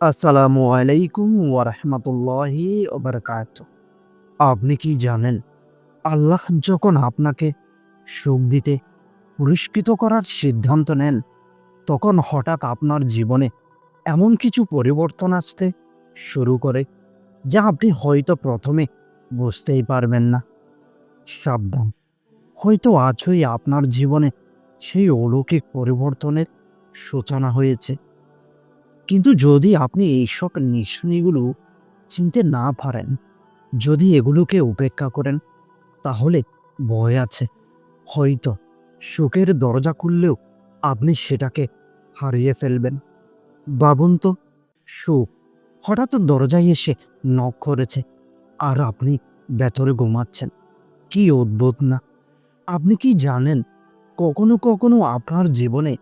আসসালামু আলাইকুম ওয়ারহমতুল্লাহি ওবরকাত আপনি কি জানেন, আল্লাহ যখন আপনাকে সুখ দিতে পুরস্কৃত করার সিদ্ধান্ত নেন, তখন হঠাৎ আপনার জীবনে এমন কিছু পরিবর্তন আসতে শুরু করে, যা আপনি হয়তো প্রথমে বুঝতেই পারবেন না। সাবধান, হয়তো আজই আপনার জীবনে সেই অলৌকিক পরিবর্তনের সূচনা হয়েছে। কিন্তু যদি আপনি এইসব নিশানিগুলো চিনতে না পারেন, যদি এগুলোকে উপেক্ষা করেন, তাহলে ভয় আছে। হয়তো সুখের দরজা খুললেও আপনি সেটাকে হারিয়ে ফেলবেন। ভাবুন তো সুখ হঠাৎ দরজায় এসে নখ করেছে আর আপনি ভেতরে ঘুমাচ্ছেন। কি অদ্ভুত না। আপনি কি জানেন, কখনো কখনো আপনার জীবনে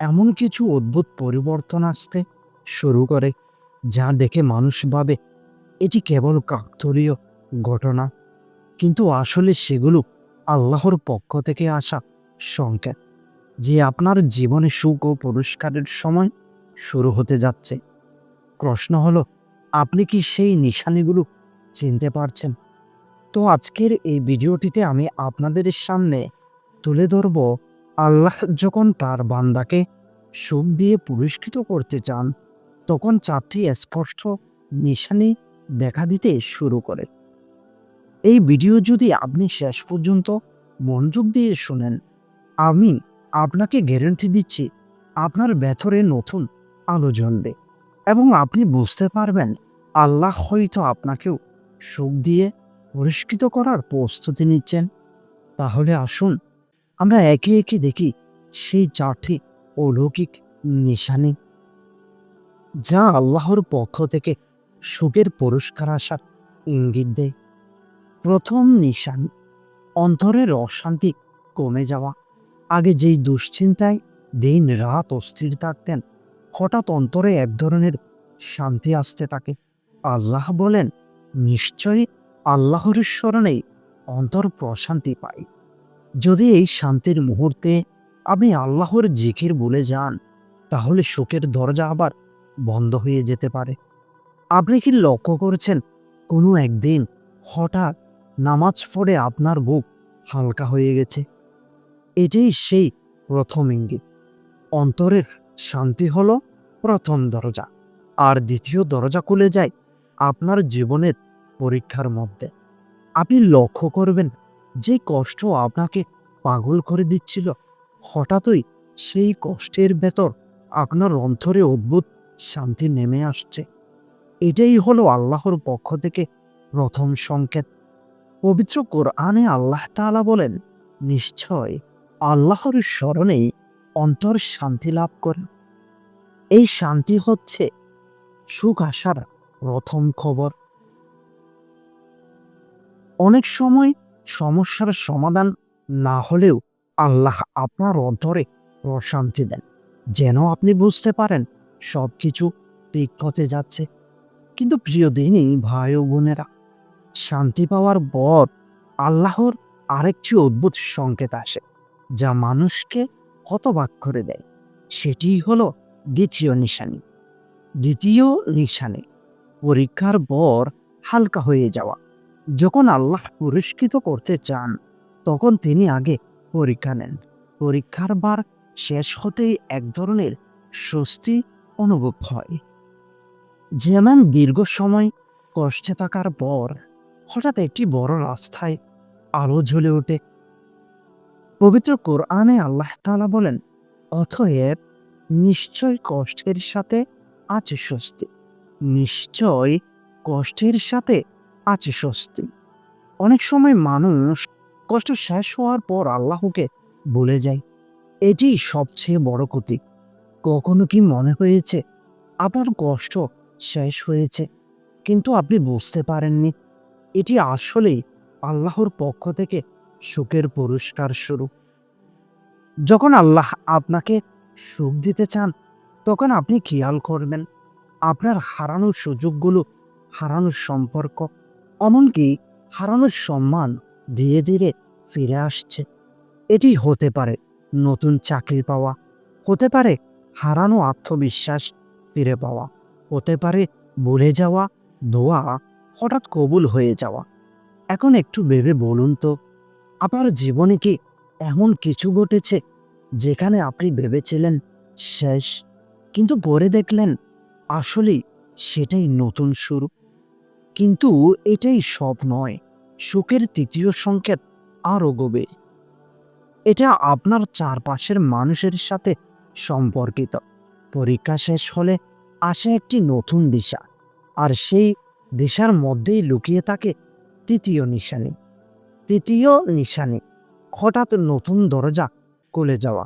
এমন কিছু অদ্ভুত পরিবর্তন আসতে শুরু করে, যা দেখে মানুষ ভাবে এটি কেবল কাকতলীয় ঘটনা। কিন্তু আসলে সেগুলো আল্লাহর পক্ষ থেকে আসা সংকেত, যে আপনার জীবনে সুখ ও পুরস্কারের সময় শুরু হতে যাচ্ছে। প্রশ্ন হলো, আপনি কি সেই নিশানিগুলো চিনতে পারছেন? তো আজকের এই ভিডিওটিতে আমি আপনাদের সামনে তুলে ধরব, আল্লাহ যখন তার বান্দাকে সুখ দিয়ে পুরস্কৃত করতে চান তখন চারটি স্পষ্ট নিশানি দেখা দিতে শুরু করে। এই ভিডিও যদি আপনি শেষ পর্যন্ত মনোযোগ দিয়ে শুনেন, আমি আপনাকে গ্যারেন্টি দিচ্ছি আপনার ভেতরে নতুন আলো জ্বলবে এবং আপনি বুঝতে পারবেন আল্লাহ হয়তো আপনাকেও সুখ দিয়ে পুরস্কৃত করার প্রস্তুতি নিচ্ছেন। তাহলে আসুন, আমরা একে একে দেখি সেই চারটি অলৌকিক নিশানি যা আল্লাহর পক্ষ থেকে সুখের পুরস্কার আসার ইঙ্গিত দেয়। প্রথম নিশান, অন্তরের অশান্তি কমে যাওয়া। আগে যেই দুশ্চিন্তায় দিন রাত অস্থির থাকতেন, হঠাৎ অন্তরে এক ধরনের শান্তি আসতে থাকে। আল্লাহ বলেন, নিশ্চয়ই আল্লাহর স্মরণেই অন্তর প্রশান্তি পায় যদি এই শান্তির মুহূর্তে আপনি আল্লাহর জিকির বলে যান, তাহলে সুখের দরজা আবার বন্ধ হয়ে যেতে পারে। আপনি কি লক্ষ্য করছেন, কোনো একদিন হঠাৎ নামাজ পড়ে আপনার বুক হালকা হয়ে গেছে? এটাই সেই প্রথম ইঙ্গিত। অন্তরের শান্তি হল প্রথম দরজা, আর দ্বিতীয় দরজা খুলে যায় আপনার জীবনের পরীক্ষার মধ্যে। আপনি লক্ষ্য করবেন, যে কষ্ট আপনাকে পাগল করে দিচ্ছিল, হঠাৎই সেই কষ্টের ভেতর আপনার অন্তরে অদ্ভুত শান্তি নেমে আসছে। এটাই হলো আল্লাহর পক্ষ থেকে প্রথম সংকেত। পবিত্র কোরআনে আল্লাহ তাআলা বলেন, নিশ্চয় আল্লাহর স্মরণেই অন্তর শান্তি লাভ করে। এই শান্তি হচ্ছে সুখ আসার প্রথম খবর। অনেক সময় সমস্যার সমাধান না হলেও আল্লাহ আপনার অন্তরে প্রশান্তি দেন। যেন আপনি বুঝতে পারেন সব কিছু ঠিক হতে যাচ্ছে। কিন্তু প্রিয় দিনই ভাই ও বোনেরা, শান্তি পাওয়ার পর আল্লাহর আরেকটি অদ্ভুত সংকেত আসে, যা মানুষকে হতবাক করে দেয়। সেটি হলো দ্বিতীয় নিশানি। দ্বিতীয় নিশানি, পরীক্ষার পর হালকা হয়ে যাওয়া। যখন আল্লাহ পুরস্কৃত করতে চান, তখন তিনি আগে পরীক্ষা নেন। পরীক্ষার বার শেষ হতেই এক ধরনের স্বস্তি অনুভব হয়। যেমন দীর্ঘ সময় কষ্টে থাকার পর হঠাৎ একটি বড় রাস্তায় আলো জ্বলে ওঠে। পবিত্র কোরআনে আল্লাহ তাআলা বলেন অথয়েব নিশ্চয় কষ্টের সাথে আছে স্বস্তি। নিশ্চয় কষ্টের সাথে আছে স্বস্তি। অনেক সময় মানুষ কষ্ট শেষ হওয়ার পর আল্লাহকে বলে যায়। এটি সবচেয়ে বড় ক্ষতি। কখনো কি মনে হয়েছে? আপনার কষ্ট শেষ হয়েছে, কিন্তু আপনি বুঝতে পারেননি। এটি আসলেই আল্লাহর পক্ষ থেকে সুখের পুরস্কার শুরু যখন আল্লাহ আপনাকে সুখ দিতে চান, তখন আপনি খেয়াল করবেন, আপনার হারানোর সুযোগগুলো হারানোর সম্পর্ক, এমনকি হারানোর সম্মান ধীরে ধীরে ফিরে আসছে। এটি হতে পারে নতুন চাকরি পাওয়া, হতে পারে হারানো আত্মবিশ্বাস ফিরে পাওয়া। হতে পারে ভুলে যাওয়া, দোয়া, হঠাৎ কবুল হয়ে যাওয়া। এখন একটু ভেবে বলুন তো, আপনার জীবনে কি এমন কিছু ঘটেছে যেখানে আপনি ভেবেছিলেন শেষ, কিন্তু পরে দেখলেন আসলেই সেটাই নতুন শুরু? কিন্তু এটাই সব নয়, সুখের তৃতীয় সংকেত আরও গভীর। এটা আপনার চারপাশের মানুষের সাথে সম্পর্কিত। পরীক্ষা শেষ হলে আসে একটি নতুন দিশা, আর সেই দিশার মধ্যেই লুকিয়ে থাকে তৃতীয় নিশানি। তৃতীয় নিশানি, হঠাৎ নতুন দরজা খুলে যাওয়া।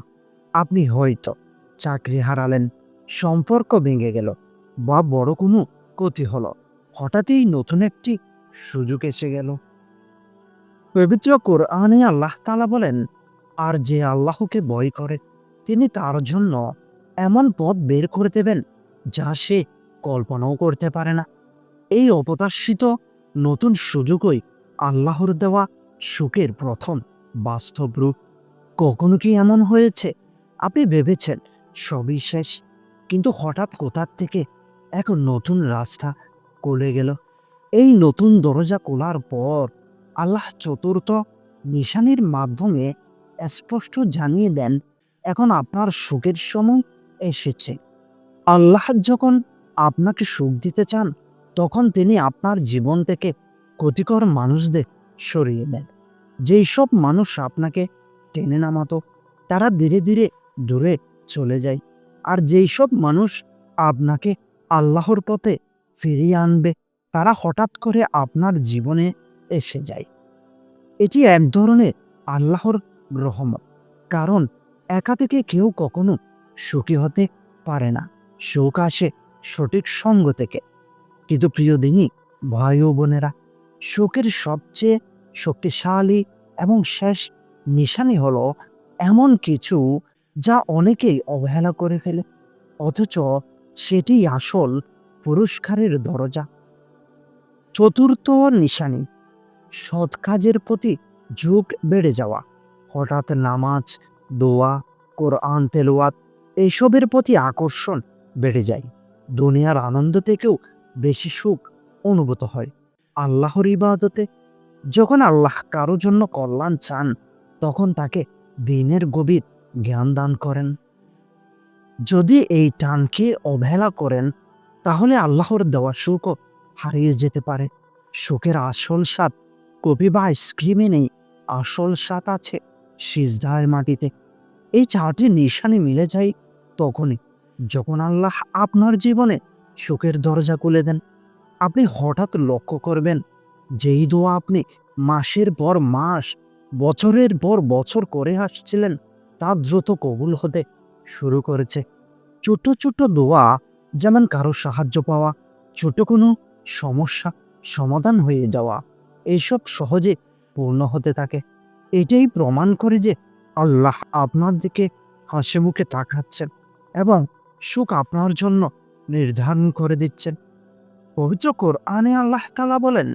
আপনি হয়তো চাকরি হারালেন, সম্পর্ক ভেঙে গেল, বা বড় কোনো ক্ষতি হলো। হঠাৎই নতুন একটি সুযোগ এসে গেল। পবিত্র কোরআনে আল্লাহ তালা বলেন, আর যে আল্লাহকে ভয় করে তিনি তার জন্য এমন পথ বের করে দেবেন যা সে কল্পনাও করতে পারে না। এই অপ্রত্যাশিত নতুন সুযোগই আল্লাহর দেওয়া সুখের প্রথম বাস্তব রূপ। কখনো কি এমন হয়েছে? আপনি ভেবেছেন সবই শেষ, কিন্তু হঠাৎ কোথার থেকে এক নতুন রাস্তা খুলে গেল। এই নতুন দরজা খোলার পর আল্লাহ চতুর্থ নিশানির মাধ্যমে স্পষ্ট জানিয়ে দেন এখন আপনার সুখের সময় এসেছে। আল্লাহ যখন আপনাকে সুখ দিতে চান, তখন তিনি আপনার জীবন থেকে ক্ষতিকর মানুষদের সরিয়ে দেন। যেই সব মানুষ আপনাকে টেনে নামাতো, তারা ধীরে ধীরে দূরে চলে যায়। আর যেই সব মানুষ আপনাকে আল্লাহর পথে ফিরিয়ে আনবে, তারা হঠাৎ করে আপনার জীবনে এসে যায়। এটি এক ধরনের আল্লাহর রহমত। কারণ একা থেকে কেউ কখনো সুখী হতে পারে না। সুখ আসে সঠিক সঙ্গ থেকে। কিন্তু প্রিয় দিনই ভাই ও বোনেরা, সুখের সবচেয়ে শক্তিশালী এবং শেষ নিশানি হলো এমন কিছু যা অনেকেই অবহেলা করে ফেলে, অথচ সেটি আসল পুরস্কারের দরজা। চতুর্থ নিশানি, সৎ কাজের প্রতি ঝুঁক বেড়ে যাওয়া। হঠাৎ নামাজ দোয়া, কোরআন তেলোয়াত এইসবের প্রতি আকর্ষণ বেড়ে যায়। দুনিয়ার আনন্দ থেকেও বেশি সুখ অনুভূত হয়। আল্লাহর ইবাদতে যখন আল্লাহ কারও জন্য কল্যাণ চান, তখন তাকে দিনের গভীর জ্ঞান দান করেন। যদি এই টানকে অবহেলা করেন, তাহলে আল্লাহর দেওয়া সুখও হারিয়ে যেতে পারে। সুখের আসল স্বাদ কপি বা আইসক্রিমে নেই, আসল স্বাদ আছে। সিজদার মাটিতে এই চারটি নিশানি মিলে যায়, তখনই যখন আল্লাহ আপনার জীবনে সুখের দরজা খুলে দেন, আপনি হঠাৎ লক্ষ্য করবেন যেই দোয়া আপনি মাসের পর মাস, বছরের পর বছর করে আসছিলেন, তা দ্রুত কবুল হতে শুরু করেছে। ছোট ছোট দোয়া যেমন কারও সাহায্য পাওয়া ছোট কোনো সমস্যা সমাধান হয়ে যাওয়া এইসব সহজে পূর্ণ হতে থাকে। এটাই প্রমাণ করে যে আল্লাহ আপনার দিকে হাসি মুখে তাকাচ্ছেন এবং সুখ আপনার জন্য নির্ধারণ করে দিচ্ছেন। পবিত্র কোরআনে আল্লাহ তালা বলেন,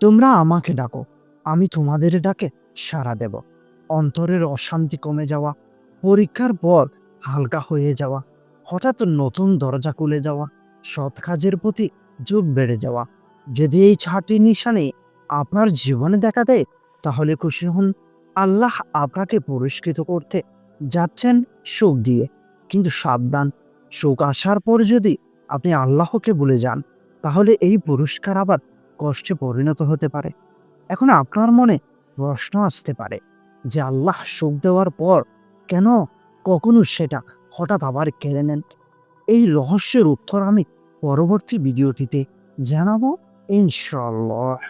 তোমরা আমাকে ডাকো, আমি তোমাদের ডাকে সাড়া দেব। অন্তরের অশান্তি কমে যাওয়া, পরীক্ষার পর হালকা হয়ে যাওয়া, হঠাৎ নতুন দরজা খুলে যাওয়া, সৎ কাজের প্রতি যোগ বেড়ে যাওয়া। যদি এই ছাটি নিশানে আপনার জীবনে দেখা দেয়, তাহলে খুশি হন। আল্লাহ আপনাকে পুরস্কৃত করতে যাচ্ছেন সুখ দিয়ে। কিন্তু সাবধান, সুখ আসার পর যদি আপনি আল্লাহকে ভুলে যান, তাহলে এই পুরস্কার আবার কষ্টে পরিণত হতে পারে। এখন আপনার মনে প্রশ্ন আসতে পারে যে আল্লাহ সুখ দেওয়ার পর কেন কখনো সেটা হঠাৎ আবার কেড়ে নেন? এই রহস্যের উত্তর আমি পরবর্তী ভিডিওটিতে জানাব ইনশাল্লাহ